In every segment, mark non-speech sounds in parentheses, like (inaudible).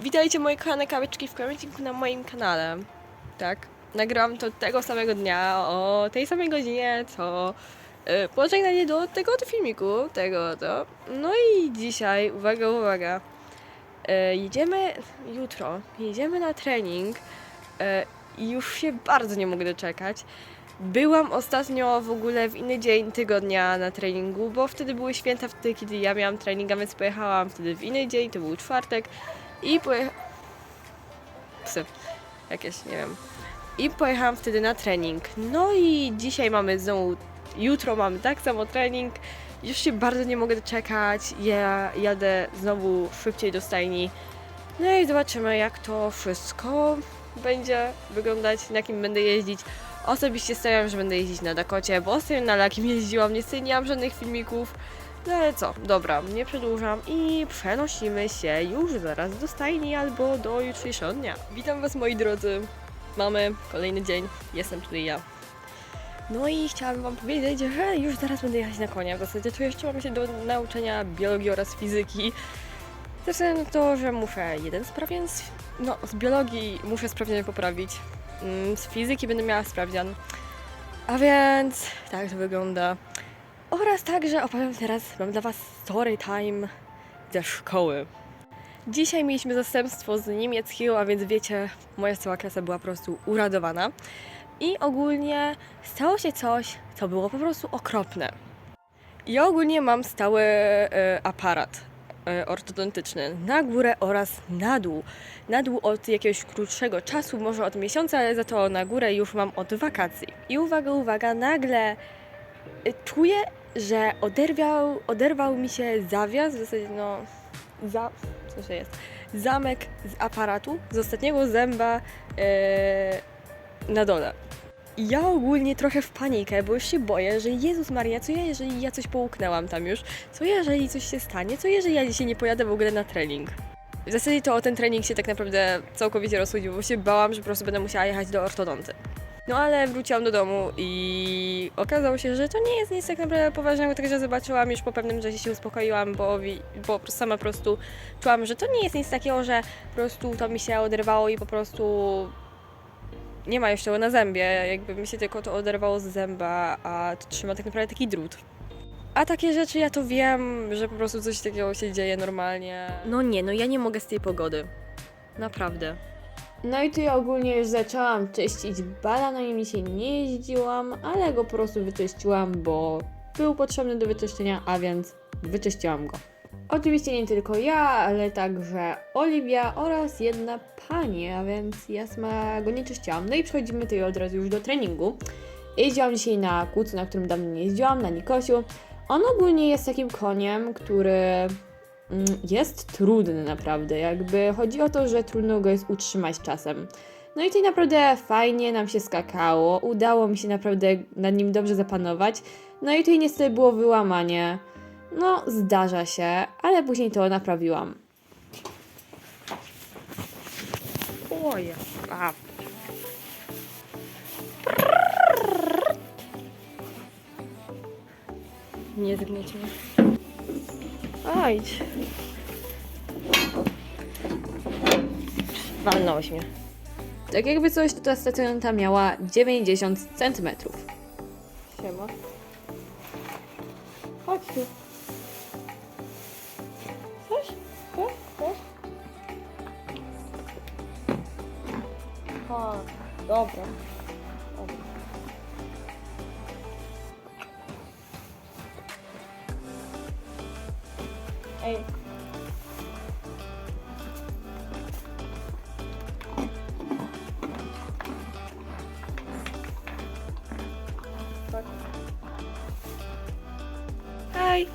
Witajcie moje kochane kaweczki w kolejnym odcinku na moim kanale. Tak, nagrałam to tego samego dnia, o tej samej godzinie, co y, pożegnanie do tego oto filmiku, tego oto. No i dzisiaj, uwaga, uwaga, y, jedziemy jutro, jedziemy na trening y, i już się bardzo nie mogę doczekać. Byłam ostatnio w ogóle w inny dzień tygodnia na treningu, bo wtedy były święta, wtedy kiedy ja miałam trening, a więc pojechałam wtedy w inny dzień, to był czwartek i pojechałam... Psy, jakieś, nie wiem. I pojechałam wtedy na trening. No i dzisiaj mamy znowu, jutro mamy tak samo trening. Już się bardzo nie mogę doczekać. Ja jadę znowu szybciej do stajni. No i zobaczymy, jak to wszystko będzie wyglądać, na kim będę jeździć. Osobiście stawiam, że będę jeździć na Dakocie, bo ostatnio na Lakim jeździłam, nie mam żadnych filmików. No ale co, dobra, nie przedłużam i przenosimy się już zaraz do stajni albo do jutrzejszego dnia. Witam Was moi drodzy. Mamy kolejny dzień, jestem tutaj ja. No i chciałabym Wam powiedzieć, że już zaraz będę jechać na konia. W zasadzie tu jeszcze mam się do nauczenia biologii oraz fizyki. Względu na to, że muszę jeden sprawdzian, z, no z biologii muszę sprawdzian poprawić. Mm, Z fizyki będę miała sprawdzian. A więc tak to wygląda. Oraz także opowiem teraz, mam dla Was story time ze szkoły. Dzisiaj mieliśmy zastępstwo z niemieckiego, a więc wiecie, moja cała klasa była po prostu uradowana. I ogólnie stało się coś, co było po prostu okropne. Ja ogólnie mam stały e, aparat e, ortodontyczny na górę oraz na dół. Na dół od jakiegoś krótszego czasu, może od miesiąca, ale za to na górę już mam od wakacji. I uwaga, uwaga, nagle y, czuję, że oderwał, oderwał mi się zawias, w zasadzie no, za, co to jest, zamek z aparatu, z ostatniego zęba e, na dole. Ja ogólnie trochę w panikę, bo już się boję, że Jezus Maria, co ja jeżeli ja coś połknęłam tam już? Co jeżeli coś się stanie? Co jeżeli ja dzisiaj nie pojadę w ogóle na trening? W zasadzie to o ten trening się tak naprawdę całkowicie rozchodził, bo się bałam, że po prostu będę musiała jechać do ortodonty. No ale wróciłam do domu i okazało się, że to nie jest nic tak naprawdę poważnego, także zobaczyłam już po pewnym czasie się uspokoiłam, bo, bo sama po prostu czułam, że to nie jest nic takiego, że po prostu to mi się oderwało i po prostu nie ma jeszcze na zębie, jakby mi się tylko to oderwało z zęba, a to trzyma tak naprawdę taki drut. A takie rzeczy ja to wiem, że po prostu coś takiego się dzieje normalnie. No nie, no ja nie mogę z tej pogody. Naprawdę. No i tu ja ogólnie już zaczęłam czyścić bala, i mi się nie jeździłam, ale go po prostu wyczyściłam, bo był potrzebny do wyczyszczenia, a więc wyczyściłam go. Oczywiście nie tylko ja, ale także Oliwia oraz jedna pani, a więc ja sama go nie czyściłam. No i przechodzimy tutaj od razu już do treningu. Jeździłam dzisiaj na kłócu, na którym dawno nie jeździłam, na Nikosiu. On ogólnie jest takim koniem, który jest trudny naprawdę. Jakby chodzi o to, że trudno go jest utrzymać czasem. No i tutaj naprawdę fajnie nam się skakało. Udało mi się naprawdę nad nim dobrze zapanować. No i tutaj niestety było wyłamanie. No, zdarza się, ale później to naprawiłam. Oje, a. Nie zgniecie mnie. Ajdź. Walnąłeś mnie. Tak jakby coś, to ta stacjonata miała 90 cm. Siema. Chodź tu. Coś? Coś? Coś? Dobra. Ej. Hej.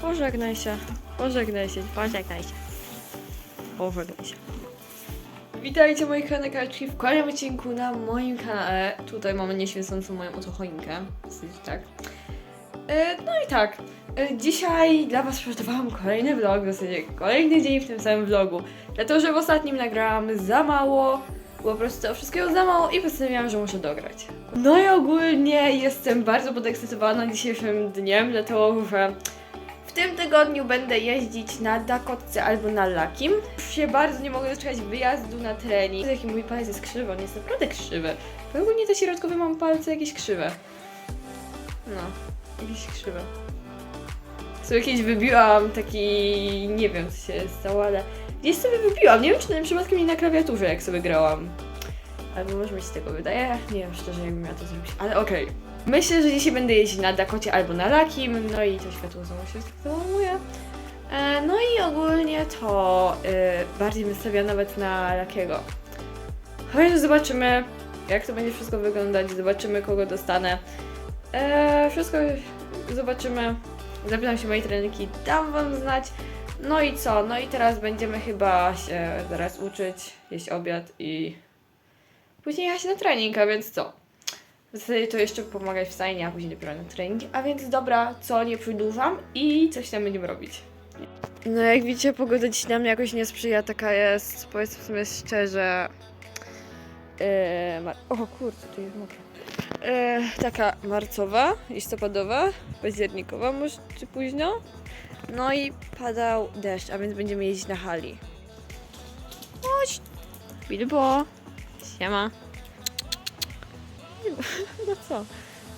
Pożegnaj się. Pożegnaj się. Pożegnaj się. Pożegnaj się. Witajcie moi kochane kaczki w kolejnym odcinku na moim kanale. Tutaj mamy nieświecącą moją oto choinkę. Dosyć tak. E, No i tak. E, Dzisiaj dla Was przygotowałam kolejny vlog, w zasadzie kolejny dzień w tym samym vlogu. Dlatego, że w ostatnim nagrałam za mało, po prostu wszystkiego za mało i postanowiłam, że muszę dograć. No i ogólnie jestem bardzo podekscytowana dzisiejszym dniem, dlatego że W tym tygodniu będę jeździć na Dakotce albo na Lakim. Już się bardzo nie mogę doczekać wyjazdu na trening. Jaki mój palec jest krzywy, on jest naprawdę krzywy. Bo ogólnie te środkowe mam palce jakieś krzywe. No, jakieś krzywe. Sobie kiedyś wybiłam taki, nie wiem co się stało, ale gdzieś sobie wybiłam. Nie wiem, czy tym przypadkiem nie na klawiaturze, jak sobie grałam. Albo może mi się tego wydaje. Nie wiem szczerze, jakbym miała to zrobić. Ale okej. Myślę, że dzisiaj będę jeździć na Dakocie albo na Lakim. No i to światło znowu się załamuje. E, no i ogólnie to e, bardziej bym stawiała nawet na Lakiego. Chociaż zobaczymy, jak to będzie wszystko wyglądać. Zobaczymy, kogo dostanę. E, wszystko zobaczymy. Zapytam się mojej trenerki, dam wam znać. No i co? No i teraz będziemy chyba się zaraz uczyć, jeść obiad i później jechać na trening, a więc co? W zasadzie to jeszcze pomagać w stajni, a później dopiero na trening. A więc dobra, co nie przedłużam i coś tam będziemy robić. No jak widzicie, pogoda dziś nam jakoś nie sprzyja, taka jest, powiedzmy sobie szczerze... Yy, o kurde, tu jest mokro. Yy, taka marcowa, listopadowa, październikowa może czy późno. No i padał deszcz, a więc będziemy jeździć na hali. Chodź! Bilbo! Siema. (laughs) No co?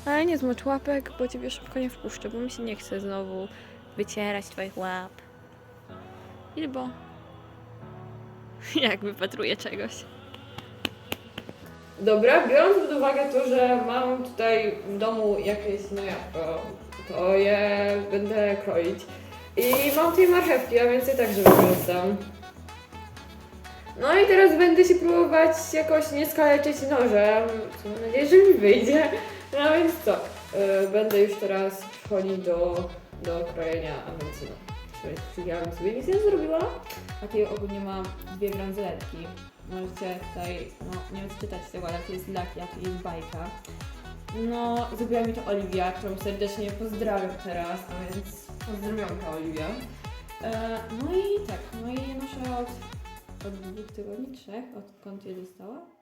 Ale nie zmocz łapek, bo ciebie szybko nie wpuszczę, bo mi się nie chce znowu wycierać twoich łap. Bilbo. (laughs) Jak wypatruję czegoś. Dobra, biorąc pod uwagę to, że mam tutaj w domu jakieś no jabłko, to je będę kroić. I mam tutaj marchewki, a więc także wykorzystam. No i teraz będę się próbować jakoś nie skaleczyć nożem, mam nadzieję, że mi wyjdzie. No więc co, yy, będę już teraz wchodzić do, do krojenia, a więc no. Ja sobie nic nie zrobiła. Takie ogólnie mam dwie bransoletki. Możecie tutaj, no nie wiem czy czytać tego, ale to jest laki, a to jest bajka. No, zrobiła mi to Oliwia, którą serdecznie pozdrawiam teraz, a więc pozdrowionka Oliwia. E, no i tak, no i noszę od, od dwóch tygodni, trzech, odkąd je dostała.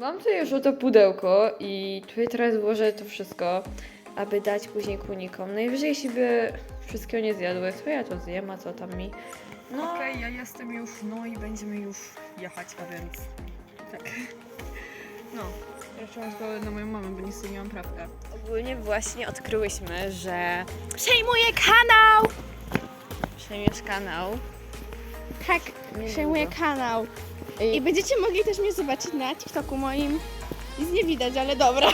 Mam tutaj już oto pudełko i tutaj teraz włożę to wszystko, aby dać później kunikom. Najwyżej jeśli by wszystkiego nie zjadły, to ja to zjem, a co tam mi. No, Okej, ja jestem już, no i będziemy już jechać, a więc tak. No, jeszcze mam zgodę na moją mamę, bo niestety nie mam prawka. ogólnie właśnie odkryłyśmy, że Przejmuję kanał! przejmiesz kanał. Tak, Nie przejmuję kanał. I- I będziecie mogli też mnie zobaczyć na TikToku moim. Nic nie widać, ale dobra.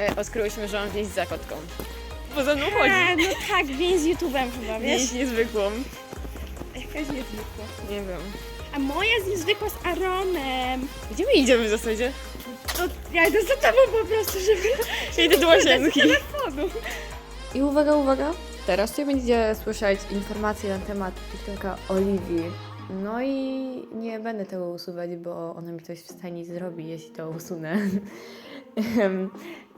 E, odkryłyśmy, że mam więź z zakotką. Bo ze mną chodzi. A, no tak, więź z YouTube'em chyba, wiesz? Więź niezwykłą. Jakaś niezwykła. Nie wiem. A moja jest niezwykła z Aaronem. Gdzie my idziemy w zasadzie? To ja idę za tobą po prostu, żeby... Ja idę do łazienki. telefonu. I uwaga, uwaga. Teraz tutaj będziecie słyszeć informacje na temat TikToka Oliwii. No i nie będę tego usuwać, bo ona mi coś w stanie zrobi, jeśli to usunę.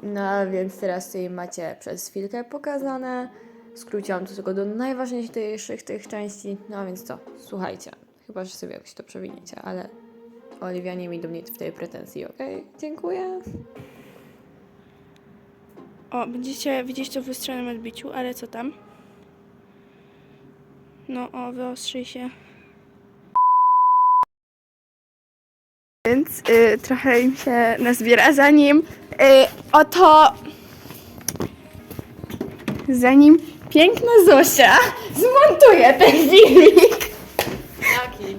No więc teraz tutaj macie przez chwilkę pokazane. Skróciłam to tylko do najważniejszych tych części. No więc co? Słuchajcie. Chyba, że sobie jakoś to przewiniecie, ale Oliwia nie mi do mnie w tej pretensji, okej? Dziękuję. O, będziecie widzieć to w lustrzanym odbiciu, ale co tam? No, o, wyostrzyj się. Więc y, trochę im się nazbiera, zanim y, oto... Zanim piękna Zosia zmontuje ten filmik. Jaki?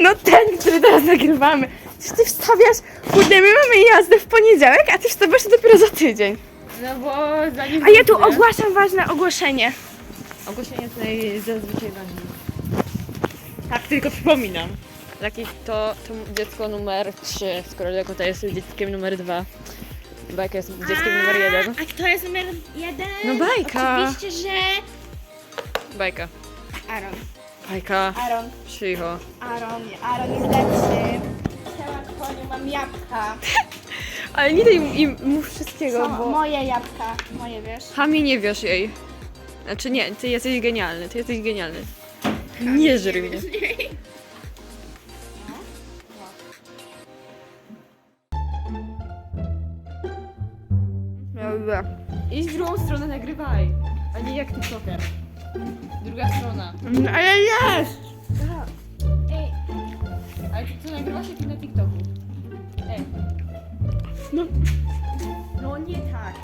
No ten, który teraz nagrywamy. Czy ty wstawiasz, kurde, my mamy jazdę w poniedziałek, a ty wstawiasz to dopiero za tydzień. No bo zanim... A ja tu ogłaszam ważne ogłoszenie. Ogłoszenie tutaj zazwyczaj ważne. Tak, tylko przypominam. Jaki to, to dziecko numer 3, skoro Dakota jest dzieckiem numer 2. Bajka jest dzieckiem numer 1. A kto jest numer jeden? No bajka. Oczywiście, że Bajka. Aaron. Bajka. Aaron. Cicho. Aaron. Aaron jest lepszy. Siema koniu, mam jabłka. (laughs) Ale nie daj im mów wszystkiego, Co? bo... Moje jabłka. Moje, wiesz? Hami nie wiesz jej. Znaczy nie, ty jesteś genialny, ty jesteś genialny. Nie żeruj mnie. Dobra. Idź w drugą stronę, nagrywaj. A nie jak TikToker. Druga strona. No, ale jest! Tak. Ej. Ale ty co nagrywasz jak na TikToku? Ej. No. No nie tak.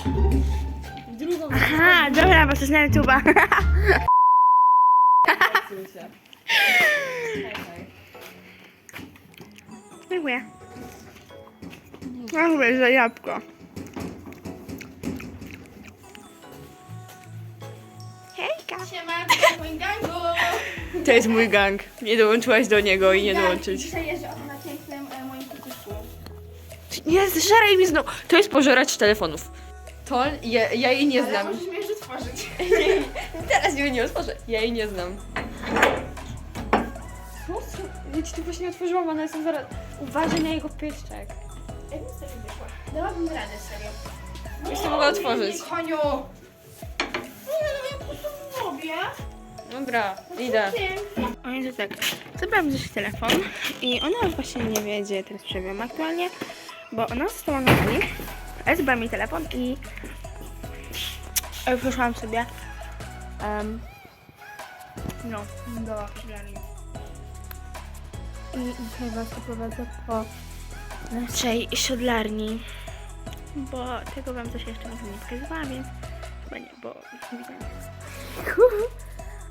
W drugą Aha, dobra, bo to jest na YouTube'a. stronę. Czekaj. Dziękuję. Dziękuję za jabłko. Moim gangu! To jest mój gang. Nie dołączyłaś do niego i nie dołączyć. Dzisiaj jeżdżę na pięknym e, moim kukuszku. Nie, zżeraj mi znowu. To jest pożerać telefonów. To ja, ja jej nie znam. możesz mnie już otworzyć. (laughs) Teraz jej nie otworzę. Ja jej nie znam. Ja ci to właśnie otworzyłam, ale jestem zaraz... Uważaj na jego pyszczek. Jakbym sobie wyszła. Dałabym radę, serio. Już to mogę otworzyć. Koniu! Nie, no ja po prostu robię. Dobra, idę. Oni to tak, zabrałam gdzieś telefon i ona właśnie nie wie, gdzie teraz przebywam aktualnie, bo ona została na sali, ale zabrała mi telefon i e, poszłam sobie um, no, do szklarni. I dzisiaj was oprowadzę po naszej siodlarni, bo tego wam coś jeszcze może nie pokazywałam, więc chyba nie, bo widzę.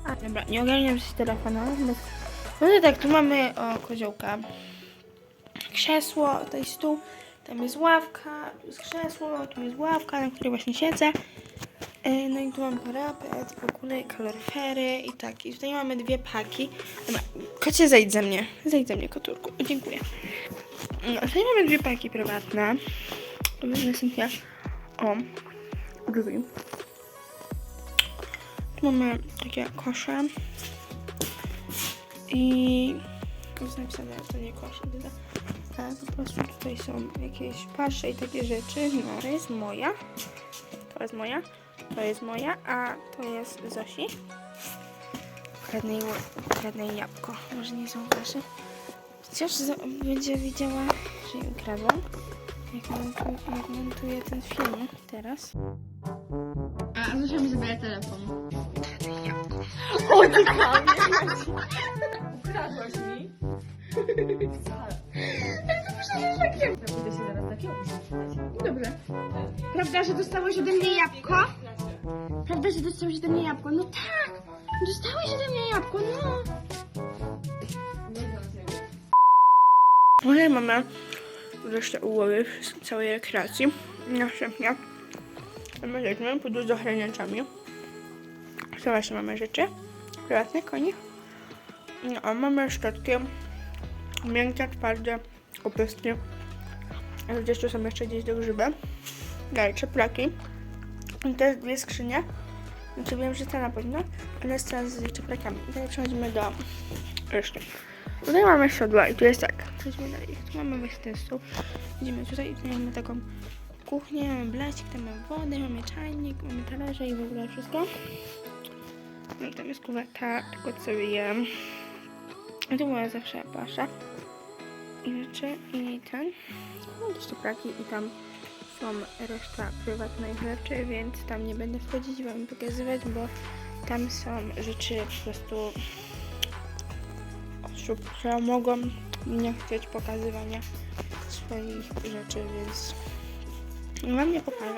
A, dobra, nie ogarniam się telefonu. Bez... No to tak, tu mamy o, koziołka. Krzesło, to jest stół, tam jest ławka, tu jest krzesło, tu jest ławka, na której właśnie siedzę. E, No i tu mam parapet, w ogóle kaloryfery i tak. I tutaj mamy dwie paki. Dobra, kocie zejdź ze mnie. Zejdź ze mnie, koturku. O, Dziękuję. No, tutaj mamy dwie paki prywatne. Następnie, o, drzwi. Mamy takie kosze. I jest napisane, to nie kosze, tylko a po prostu tutaj są jakieś pasze i takie rzeczy. No, to jest moja. To jest moja. To jest moja, a to jest Zosi. Ukradnę jej, jabłko. Może nie są wasze. Chociaż będzie widziała, że jej ukradłam. Jak montuję ten film teraz. A Zosia mi zabiera telefon. Ukradłaś mi? Pójdę się zaraz takiego Dobrze. Prawda, że dostałeś ode mnie jabłko? Prawda, że dostałeś ode mnie jabłko? No tak! Dostałeś ode mnie jabłko, no! Moja mama resztę ułowy całej rekreacji. Następnie mamy jedną podróż z ochraniaczami. Co właśnie mamy rzeczy? Prywatne koni. No, a mamy szczotki. Miękkie, twarde, opyskie. A gdzieś tu są jeszcze gdzieś do grzyby. Dalej, czeplaki. I te dwie skrzynie. To wiem, że ta na pewno. Ale jest teraz z czeplakami. I dalej przechodzimy do reszty. Tutaj mamy siodła i tu jest tak. Przejdźmy dalej. Tu mamy właśnie ten stół. Idziemy tutaj i tu mamy taką kuchnię, mamy blasik, tam mamy wodę, mamy czajnik, mamy talerze i w ogóle wszystko. No i tam jest kuweta, tylko co jem. I tu była zawsze pasza. I rzeczy, i ten. No też czeplaki i tam są reszta prywatnych rzeczy, więc tam nie będę wchodzić wam pokazywać, bo tam są rzeczy po prostu osób, które mogą nie chcieć pokazywania swoich rzeczy, więc wam nie pokażę.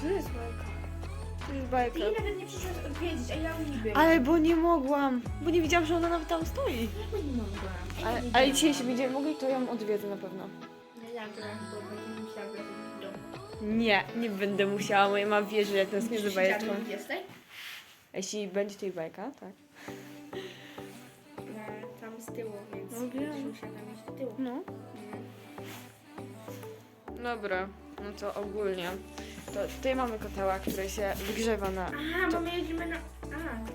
Co jest bajka? To jest bajka. nawet nie przyszłaś odwiedzić, a ja u niej byłam. Ale bo nie mogłam, bo nie widziałam, że ona nawet tam stoi. nie mogłam. Ale, ale dzisiaj się będziemy mogli, to ją odwiedzę na pewno. Nie zagram, bo będę musiała wrócić do domu. Nie, nie będę musiała, moja mama wie, że jak nas nie do 20, Jeśli będzie tutaj bajka, tak. e, Tam z tyłu, więc No wiem. będziesz musiała tam iść do tyłu. No. Dobra, no to ogólnie. To tutaj mamy koteła, który się wygrzewa na... Aha, bo my jedziemy na... A.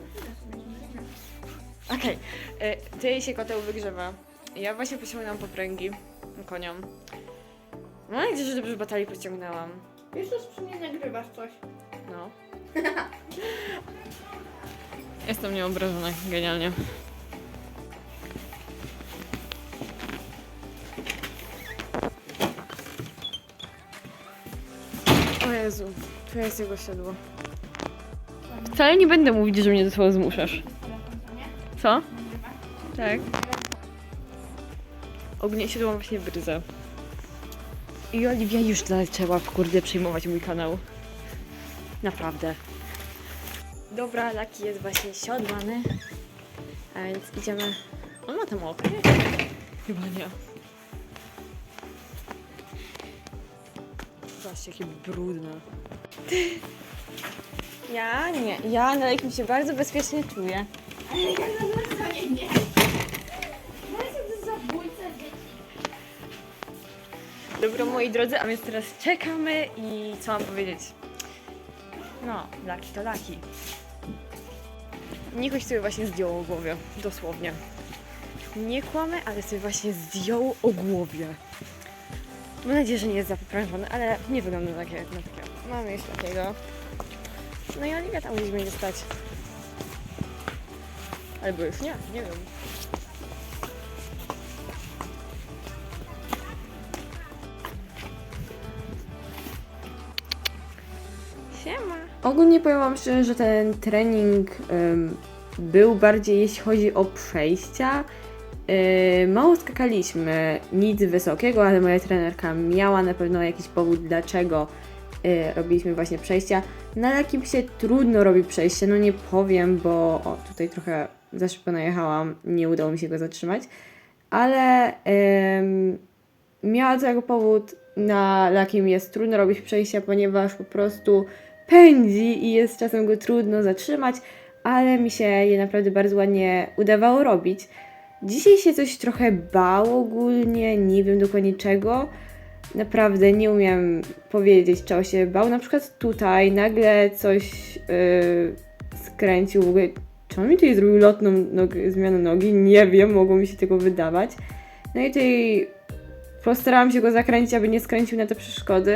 Okej, okay. tutaj się koteł wygrzewa. Ja właśnie pociągnęłam popręgi koniom. Mam nadzieję, że dobrze batalii pociągnęłam. Wiesz, że przy mnie nagrywasz coś. No. (laughs) Jestem nieobrażona, genialnie. Jezu, tu jest jego siodło. Wcale nie będę mówić, że mnie do tego zmuszasz. Co? Tak. Ogólnie siodło właśnie bryzę. I Oliwia już zaczęła, kurde, przejmować mój kanał. Naprawdę. Dobra, Laki jest właśnie siodłany. A więc idziemy... On ma tam okno? Chyba nie. Zobaczcie, jakie brudne. Ja nie. Ja na jakim się bardzo bezpiecznie czuję. Dobra, moi drodzy, a więc teraz czekamy i co mam powiedzieć? No, laki to laki. Nikoś sobie właśnie zdjął o głowie, dosłownie. Nie kłamę, ale sobie właśnie zdjął o głowie. Mam nadzieję, że nie jest zapoprężony, ale nie wygląda na takie, na takiego. Mamy już takiego. No i Oliwia tam gdzieś będzie stać. Albo już nie, nie wiem. Siema. Ogólnie powiem wam szczerze, że ten trening był bardziej jeśli chodzi o przejścia. E, mało skakaliśmy, nic wysokiego, ale moja trenerka miała na pewno jakiś powód, dlaczego e, robiliśmy właśnie przejścia. Na jakim się trudno robi przejście, no nie powiem, bo o, tutaj trochę za szybko najechałam, nie udało mi się go zatrzymać, ale em, miała to jako powód, na jakim jest trudno robić przejścia, ponieważ po prostu pędzi i jest czasem go trudno zatrzymać, ale mi się je naprawdę bardzo ładnie udawało robić. Dzisiaj się coś trochę bał ogólnie, nie wiem dokładnie czego. Naprawdę nie umiem powiedzieć, czego się bał. Na przykład tutaj nagle coś yy, skręcił w ogóle. Czy on mi tutaj zrobił lotną nogę, zmianę nogi? Nie wiem, mogło mi się tego wydawać. No i tutaj postarałam się go zakręcić, aby nie skręcił na te przeszkody.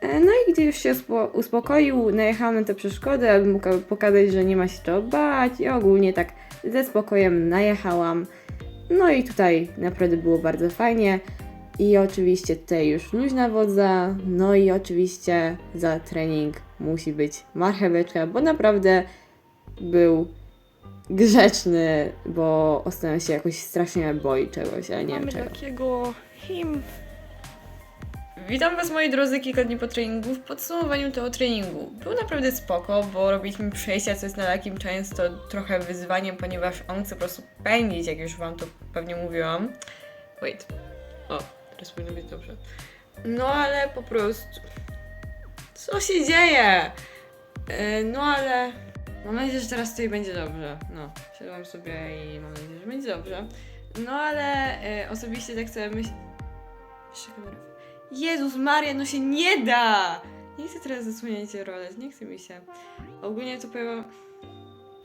E, No i gdy już się uspo- uspokoił, najechałam na te przeszkody, aby mógł pokazać, że nie ma się czego bać i ogólnie tak ze spokojem najechałam. No i tutaj naprawdę było bardzo fajnie. I oczywiście tutaj już luźna wodza, no i oczywiście za trening musi być marcheweczka, bo naprawdę był grzeczny, bo ostatnio się jakoś strasznie boi czegoś, ale nie wiem Mamy czego. takiego him. Witam Was moi drodzy kilka dni po treningu. W podsumowaniu tego treningu był naprawdę spoko, bo robiliśmy przejścia, co jest na takim często trochę wyzwaniem, ponieważ on chce po prostu pędzić, jak już Wam to pewnie mówiłam. Wait. O, teraz powinno być dobrze. No ale po prostu... Co się dzieje? E, No ale... Mam nadzieję, że teraz tutaj będzie dobrze. No, siadłam sobie i mam nadzieję, że będzie dobrze. No ale e, osobiście tak sobie myślę... Jeszcze kamera. Jezus Maria, no się nie da! Nie chcę teraz zasłaniać rolec, nie chce mi się. Ogólnie to powiem...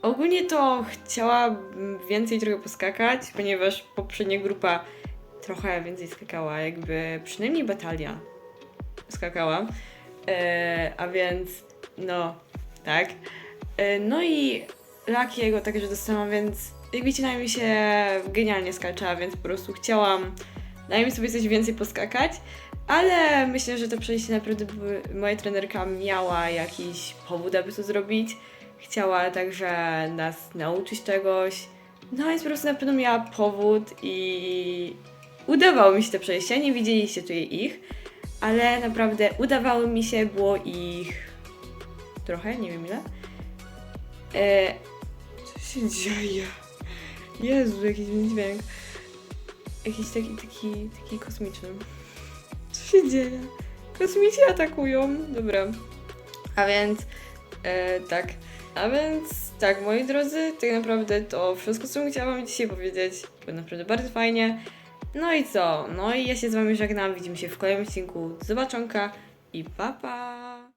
Ogólnie to chciałabym więcej trochę poskakać, ponieważ poprzednia grupa trochę więcej skakała, jakby przynajmniej batalia skakała. E, a więc, no, tak. E, no i Lakiego także dostałam, więc jak widzicie, na mi się genialnie skaczała, więc po prostu chciałam najmniej sobie coś więcej poskakać, ale myślę, że to przejście naprawdę były, moja trenerka miała jakiś powód, aby to zrobić. Chciała także nas nauczyć czegoś. No więc po prostu na pewno miała powód i udawało mi się te przejścia. Nie widzieliście tutaj ich, ale naprawdę udawało mi się, było ich trochę, nie wiem ile. E, co się dzieje? Jezu, jakiś dźwięk. Jakiś taki, taki, taki kosmiczny. Się dzieje? Kosmici atakują. Dobra. A więc, e, tak. A więc, tak, moi drodzy, tak naprawdę to wszystko, co chciałam wam dzisiaj powiedzieć. Było naprawdę bardzo fajnie. No i co? No i ja się z wami żegnam. Widzimy się w kolejnym odcinku. Zobaczonka i pa pa!